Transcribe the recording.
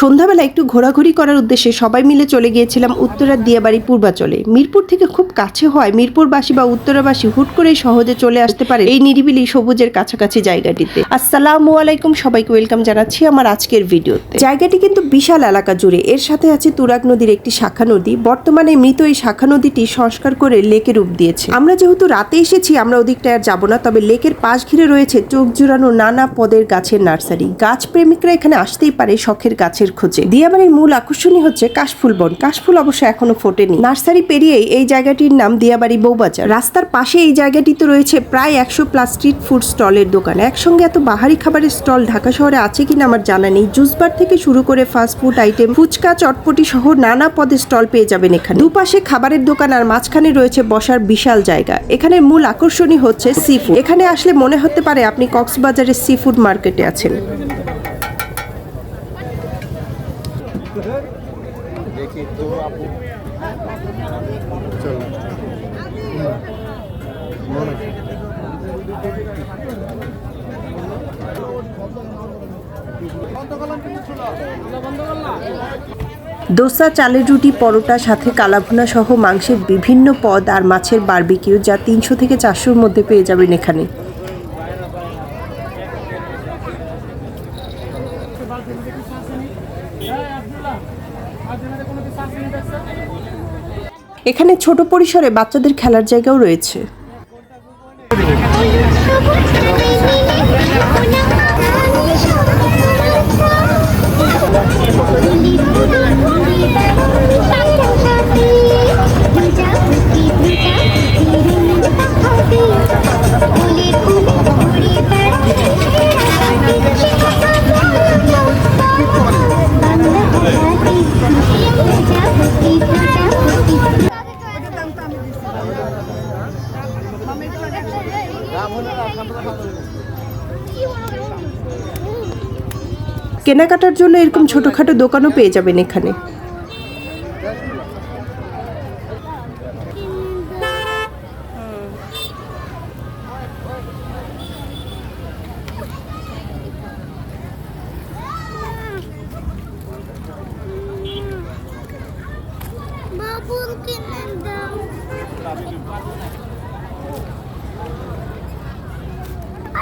সন্ধ্যাবেলা একটু ঘোরাঘুরি করার উদ্দেশ্যে সবাই মিলে চলে গিয়েছিলাম উত্তরার দিয়াবাড়ি পূর্বাচলে। মিরপুর থেকে খুব কাছে হয়, মিরপুরবাসী বা উত্তরাবাসী হুট করে সহজে চলে আসতে পারে এই নিরিবিলি সবুজের কাছাকাছি জায়গাটিতে। আসসালামু আলাইকুম সবাইকে, ওয়েলকাম জানাচ্ছি আমার আজকের ভিডিওতে। জায়গাটি কিন্তু বিশাল এলাকা জুড়ে, এর সাথে আছে তুরাগ নদীর একটি শাখা নদী। বর্তমানে মৃত এই শাখা নদীটি সংস্কার করে লেকে রূপ দিয়েছে। আমরা যেহেতু রাতে এসেছি, আমরা ওদিকটা আর যাব না, তবে লেকের পাশ ঘিরে রয়েছে চোখ জুড়ানো নানা পদের গাছের নার্সারি। গাছ প্রেমিকরা এখানে আসতেই পারে শখের গাছের খোঁজে। দিয়াবাড়ির মূল আকর্ষণই হচ্ছে কাশফুল বন। কাশফুল অবশ্য এখনও ফোটেনি। নার্সারি পেরিয়েই এই জায়গাটির নাম দিয়াবাড়ি বৌবাজার রাস্তার পাশে এই জায়গাটিতে রয়েছে প্রায় একশো প্লাস স্ট্রিট ফুড স্টলের দোকান। একসঙ্গে এত বাহারি খাবারের স্টল ঢাকা শহরে আছে কিনা আমার জানা নেই। জুস বার থেকে শুরু করে fast food item, phuchka, chotpoti সহ নানা পদে স্টল পেয়ে যাবেন এখানে। দুপাশে খাবারের দোকান আর মাঝখানে রয়েছে বসার বিশাল জায়গা। এখানে মূল আকর্ষণই হচ্ছে সি ফুড। এখানে আসলে মনে হতে পারে আপনি কক্সবাজারের সি ফুড মার্কেটে আছেন। দেখি তো আপু। দোসা, চালের রুটি, পরোটা, সাথে কালাভুনা সহ মাংসের বিভিন্ন পদ আর মাছের বারবিকিউ যা তিনশো থেকে চারশোর মধ্যে পেয়ে যাবেন এখানে। এখানে ছোট পরিসরে বাচ্চাদের খেলার জায়গাও রয়েছে কেনাকাটার জন্য এরকম ছোটখাটো দোকানও পেয়ে যাবেন এখানে পর্দা এটা পদ্মাই কেনে প্রতিদিন তবে আপনি টানলে নিয়ে যাবেন বেঙ্গলের পাশে এক করে